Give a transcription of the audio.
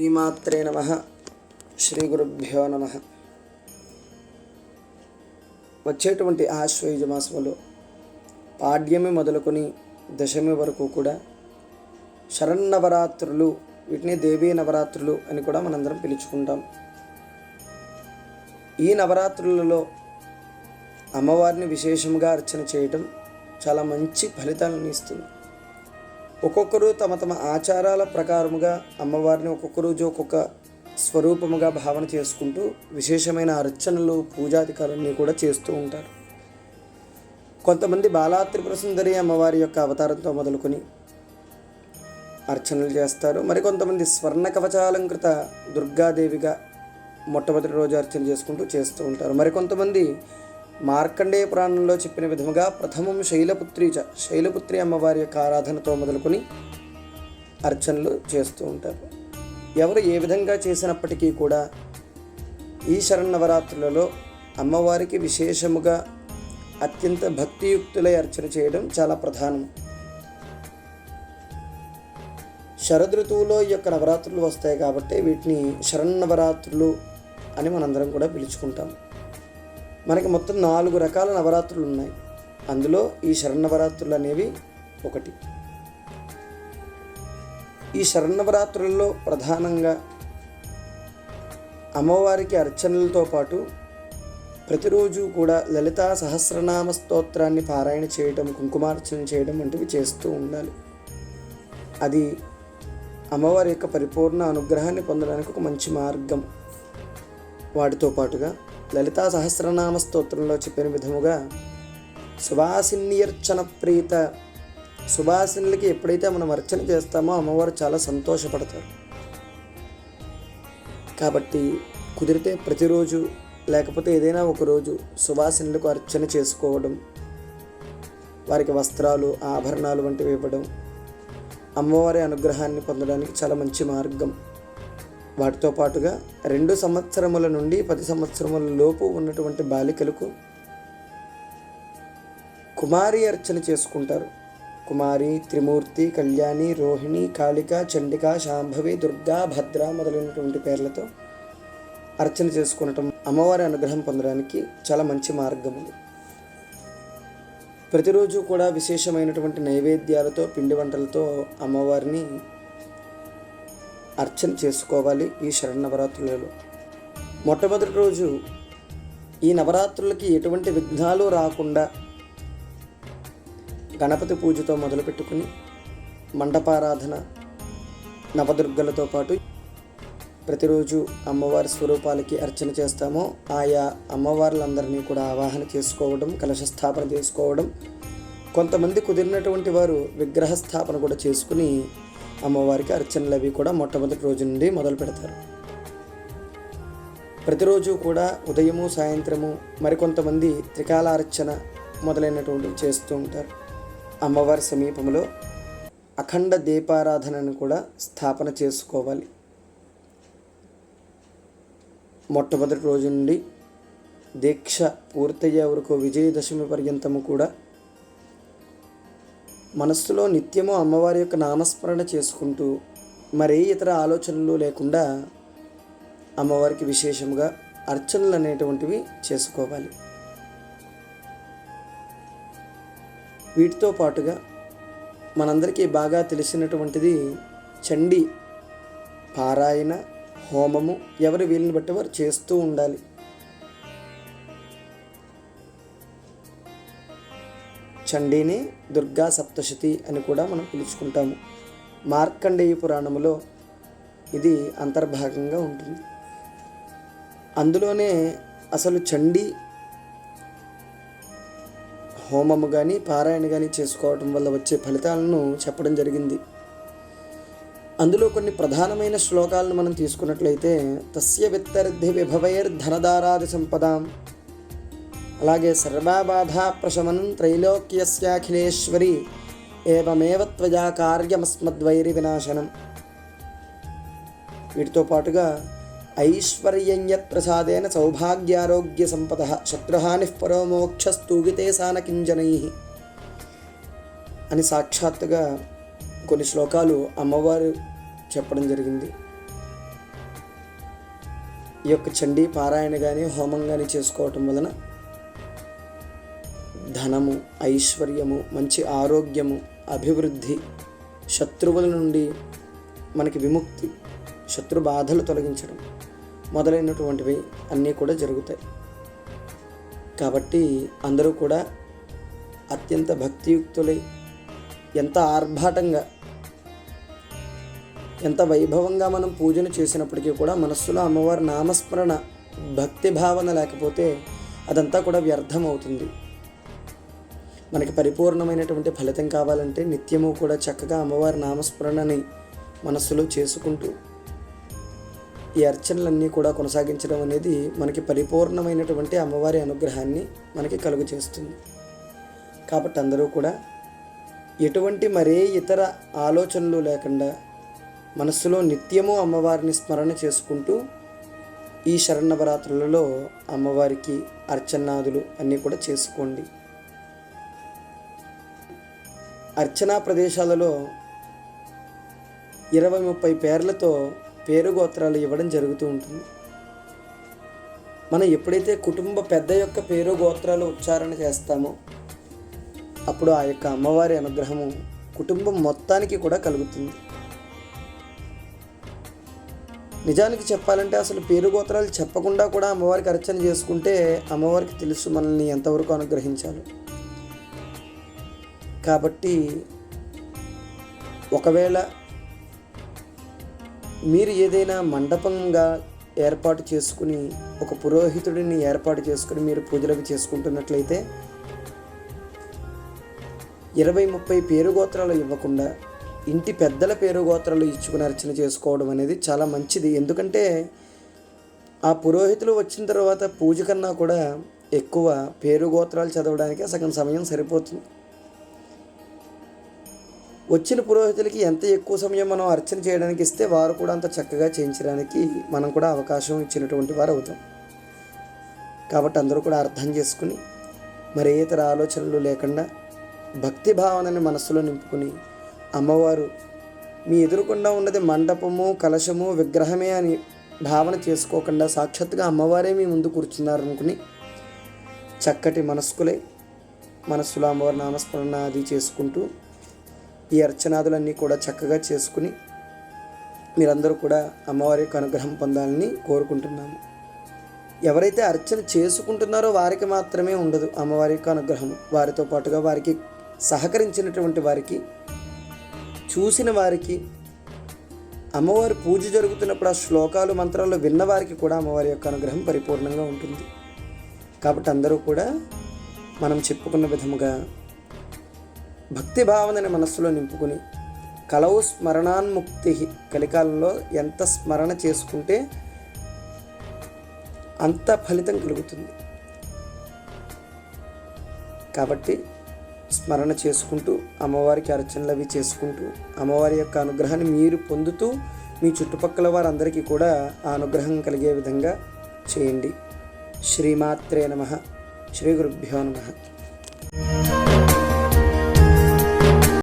శ్రీమాత్రే నమ. శ్రీ గురుభ్యో నమ. వచ్చేటువంటి ఆశ్వయుజ మాసంలో పాడ్యమి మొదలుకొని దశమి వరకు కూడా శరన్నవరాత్రులు వీటిని దేవీ నవరాత్రులు అని కూడా మనందరం పిలుచుకుంటాం. ఈ నవరాత్రులలో అమ్మవారిని విశేషంగా అర్చన చేయటం చాలా మంచి ఫలితాలను ఇస్తుంది. ఒక్కొక్కరు తమ తమ ఆచారాల ప్రకారముగా అమ్మవారిని ఒక్కొక్క రోజు ఒక్కొక్క స్వరూపముగా భావన చేసుకుంటూ విశేషమైన అర్చనలు పూజాధికారాన్ని కూడా చేస్తూ ఉంటారు. కొంతమంది బాలా త్రిపుర సుందరి అమ్మవారి యొక్క అవతారంతో మొదలుకొని అర్చనలు చేస్తారు. మరికొంతమంది స్వర్ణ కవచాలంకృత దుర్గాదేవిగా మొట్టమొదటి రోజు అర్చన చేసుకుంటూ చేస్తూ ఉంటారు. మరికొంతమంది మార్కండేయ పురాణంలో చెప్పిన విధముగా ప్రథమం శైలపుత్రి చ శైలపుత్రి అమ్మవారి యొక్క ఆరాధనతో మొదలుకొని అర్చనలు చేస్తూ ఉంటారు. ఎవరు ఏ విధంగా చేసినప్పటికీ కూడా ఈ శరణవరాత్రులలో అమ్మవారికి విశేషముగా అత్యంత భక్తియుక్తులై అర్చన చేయడం చాలా ప్రధానం. శరదృతువులో ఈ యొక్క నవరాత్రులు వస్తాయి కాబట్టి వీటిని శరన్నవరాత్రులు అని మనందరం కూడా పిలుచుకుంటాం. మనకి మొత్తం నాలుగు రకాల నవరాత్రులు ఉన్నాయి. అందులో ఈ శరణవరాత్రులు అనేవి ఒకటి. ఈ శరణవరాత్రుల్లో ప్రధానంగా అమ్మవారికి అర్చనలతో పాటు ప్రతిరోజు కూడా లలితా సహస్రనామ స్తోత్రాన్ని పారాయణ చేయడం కుంకుమార్చన చేయడం వంటివి చేస్తూ ఉండాలి. అది అమ్మవారి యొక్క పరిపూర్ణ అనుగ్రహాన్ని పొందడానికి ఒక మంచి మార్గం. వాటితో పాటుగా లలితా సహస్రనామ స్తోత్రంలో చెప్పిన విధముగా సుభాసిన్యర్చన ప్రీత సువాసినులకి ఎప్పుడైతే మనం అర్చన చేస్తామో అమ్మవారు చాలా సంతోషపడతారు. కాబట్టి కుదిరితే ప్రతిరోజు లేకపోతే ఏదైనా ఒక రోజు సువాసినులకు అర్చన చేసుకోవడం వారికి వస్త్రాలు ఆభరణాలు వంటివి ఇవ్వడం అమ్మవారి అనుగ్రహాన్ని పొందడానికి చాలా మంచి మార్గం. వాటితో పాటుగా రెండు సంవత్సరముల నుండి పది సంవత్సరముల లోపు ఉన్నటువంటి బాలికలకు కుమారి అర్చన చేసుకుంటారు. కుమారి త్రిమూర్తి కళ్యాణి రోహిణి కాళిక చండిక శాంభవి దుర్గా భద్ర మొదలైనటువంటి పేర్లతో అర్చన చేసుకునటం అమ్మవారి అనుగ్రహం పొందడానికి చాలా మంచి మార్గం ఉంది ప్రతిరోజు కూడా విశేషమైనటువంటి నైవేద్యాలతో పిండి వంటలతో అమ్మవారిని అర్చన చేసుకోవాలి ఈ శరణవరాత్రులలో మొట్టమొదటి రోజు ఈ నవరాత్రులకి ఎటువంటి విఘ్నాలు రాకుండా గణపతి పూజతో మొదలుపెట్టుకుని మండపారాధన నవదుర్గలతో పాటు ప్రతిరోజు అమ్మవారి స్వరూపాలకి అర్చన చేస్తామో ఆయా అమ్మవార్లందరినీ కూడా ఆవాహన చేసుకోవడం కలశ స్థాపన చేసుకోవడం కొంతమంది కుదిరినటువంటి వారు విగ్రహ స్థాపన కూడా చేసుకుని అమ్మవారికి అర్చనలు అవి కూడా మొట్టమొదటి రోజు నుండి మొదలు పెడతారు. ప్రతిరోజు కూడా ఉదయము సాయంత్రము మరికొంతమంది త్రికాల అర్చన మొదలైనటువంటివి చేస్తూ ఉంటారు. అమ్మవారి సమీపంలో అఖండ దీపారాధనను కూడా స్థాపన చేసుకోవాలి. మొట్టమొదటి రోజు నుండి దీక్ష పూర్తయ్యే వరకు విజయదశమి పర్యంతము కూడా మనస్సులో నిత్యము అమ్మవారి యొక్క నామస్మరణ చేసుకుంటూ మరే ఇతర ఆలోచనలు లేకుండా అమ్మవారికి విశేషంగా అర్చనలు అనేటువంటివి చేసుకోవాలి. వీటితో పాటుగా మనందరికీ బాగా తెలిసినటువంటిది చండీ పారాయణ హోమము ఎవరి వీలుని బట్టి వారు చేస్తూ ఉండాలి. చండీని దుర్గా సప్తశతి అని కూడా మనం పిలుచుకుంటాము. మార్కండేయ పురాణములో ఇది అంతర్భాగంగా ఉంటుంది. అందులోనే అసలు చండీ హోమము కానీ పారాయణ కానీ చేసుకోవటం వల్ల వచ్చే ఫలితాలను చెప్పడం జరిగింది. అందులో కొన్ని ప్రధానమైన శ్లోకాలను మనం తీసుకున్నట్లయితే తస్య విత్తర్ధి విభవైర్ ధనదారాది సంపదాం. అలాగే సర్వబాధా ప్రశమనం త్రైలోక్యస్యాఖిలేశ్వరి ఏవమేవ త్వయా కార్యమస్మద్వైరి వినాశనం. వీటితో పాటుగా ఐశ్వర్యంయత్ ప్రసాదేన సౌభాగ్యారోగ్య సంపద శత్రుహాని పరోమోక్షస్తూగితే సానకింజనై అని సాక్షాత్తుగా కొన్ని శ్లోకాలు అమ్మవారు చెప్పడం జరిగింది. ఈ యొక్క చండీ పారాయణ కానీ హోమం కానీ చేసుకోవటం వలన ధనము ఐశ్వర్యము మంచి ఆరోగ్యము అభివృద్ధి శత్రువుల నుండి మనకి విముక్తి శత్రు బాధలు తొలగించడం మొదలైనటువంటివి అన్నీ కూడా జరుగుతాయి. కాబట్టి అందరూ కూడా అత్యంత భక్తియుక్తులై ఎంత ఆర్భాటంగా ఎంత వైభవంగా మనం పూజను చేసినప్పటికీ కూడా మనస్సులో అమ్మవారి నామస్మరణ భక్తి భావన లేకపోతే అదంతా కూడా వ్యర్థం అవుతుంది మనకి పరిపూర్ణమైనటువంటి ఫలితం కావాలంటే నిత్యము కూడా చక్కగా అమ్మవారి నామస్మరణని మనస్సులో చేసుకుంటూ ఈ అర్చనలన్నీ కూడా కొనసాగించడం అనేది మనకి పరిపూర్ణమైనటువంటి అమ్మవారి అనుగ్రహాన్ని మనకి కలుగు చేస్తుంది. కాబట్టి అందరూ కూడా ఎటువంటి మరే ఇతర ఆలోచనలు లేకుండా మనస్సులో నిత్యము అమ్మవారిని స్మరణ చేసుకుంటూ ఈ శరణవరాత్రులలో అమ్మవారికి అర్చనాదులు అన్నీ కూడా చేసుకోండి. అర్చనా ప్రదేశాలలో ఇరవై ముప్పై పేర్లతో పేరు గోత్రాలు ఇవ్వడం జరుగుతూ ఉంటుంది. మనం ఎప్పుడైతే కుటుంబ పెద్ద యొక్క పేరు గోత్రాలు ఉచ్చారణ చేస్తామో అప్పుడు ఆ యొక్క అమ్మవారి అనుగ్రహము కుటుంబం మొత్తానికి కూడా కలుగుతుంది. నిజానికి చెప్పాలంటే అసలు పేరు గోత్రాలు చెప్పకుండా కూడా అమ్మవారికి అర్చన చేసుకుంటే అమ్మవారికి తెలుసు మనల్ని ఎంతవరకు అనుగ్రహించాలో. కాబట్టి ఒకవేళ మీరు ఏదైనా మండపంగా ఏర్పాటు చేసుకుని ఒక పురోహితుడిని ఏర్పాటు చేసుకుని మీరు పూజలకు చేసుకుంటున్నట్లయితే ఇరవై ముప్పై పేరు గోత్రాలు ఇవ్వకుండా ఇంటి పెద్దల పేరు గోత్రాలు ఇచ్చుకుని అర్చన చేసుకోవడం అనేది చాలా మంచిది. ఎందుకంటే ఆ పురోహితులు వచ్చిన తర్వాత పూజ కన్నా కూడా ఎక్కువ పేరు గోత్రాలు చదవడానికి సగం సమయం సరిపోతుంది. వచ్చిన పురోహితులకి ఎంత ఎక్కువ సమయం మనం అర్చన చేయడానికి ఇస్తే వారు కూడా అంత చక్కగా చేయించడానికి మనం కూడా అవకాశం ఇచ్చినటువంటి వారు అవుతాం. కాబట్టి అందరూ కూడా అర్థం చేసుకుని మరి ఇతర ఆలోచనలు లేకుండా భక్తి భావనని మనస్సులో నింపుకుని అమ్మవారు మీ ఎదురుకుండా ఉన్నది మండపము కలశము విగ్రహమే అని భావన చేసుకోకుండా సాక్షాత్తుగా అమ్మవారే మీ ముందు కూర్చున్నారనుకుని చక్కటి మనస్కులై మనస్సులో అమ్మవారి నామస్మరణ అది చేసుకుంటూ ఈ అర్చనాదులన్నీ కూడా చక్కగా చేసుకుని మీరందరూ కూడా అమ్మవారి యొక్క అనుగ్రహం పొందాలని కోరుకుంటున్నాము. ఎవరైతే అర్చన చేసుకుంటున్నారో వారికి మాత్రమే ఉండదు అమ్మవారి యొక్క అనుగ్రహం. వారితో పాటుగా వారికి సహకరించినటువంటి వారికి చూసిన వారికి అమ్మవారి పూజ జరుగుతున్నప్పుడు ఆ శ్లోకాలు మంత్రాలు విన్న వారికి కూడా అమ్మవారి యొక్క అనుగ్రహం పరిపూర్ణంగా ఉంటుంది. కాబట్టి అందరూ కూడా మనం చెప్పుకున్న విధముగా భక్తి భావనని మనస్సులో నింపుకుని కలవు స్మరణాన్ముక్తి కలికాలంలో ఎంత స్మరణ చేసుకుంటే అంత ఫలితం కలుగుతుంది. కాబట్టి స్మరణ చేసుకుంటూ అమ్మవారికి అర్చనలు అవి చేసుకుంటూ అమ్మవారి యొక్క అనుగ్రహాన్ని మీరు పొందుతూ మీ చుట్టుపక్కల వారందరికీ కూడా ఆ అనుగ్రహం కలిగే విధంగా చేయండి. శ్రీమాత్రే నమ. శ్రీ గురుభ్యో నమ.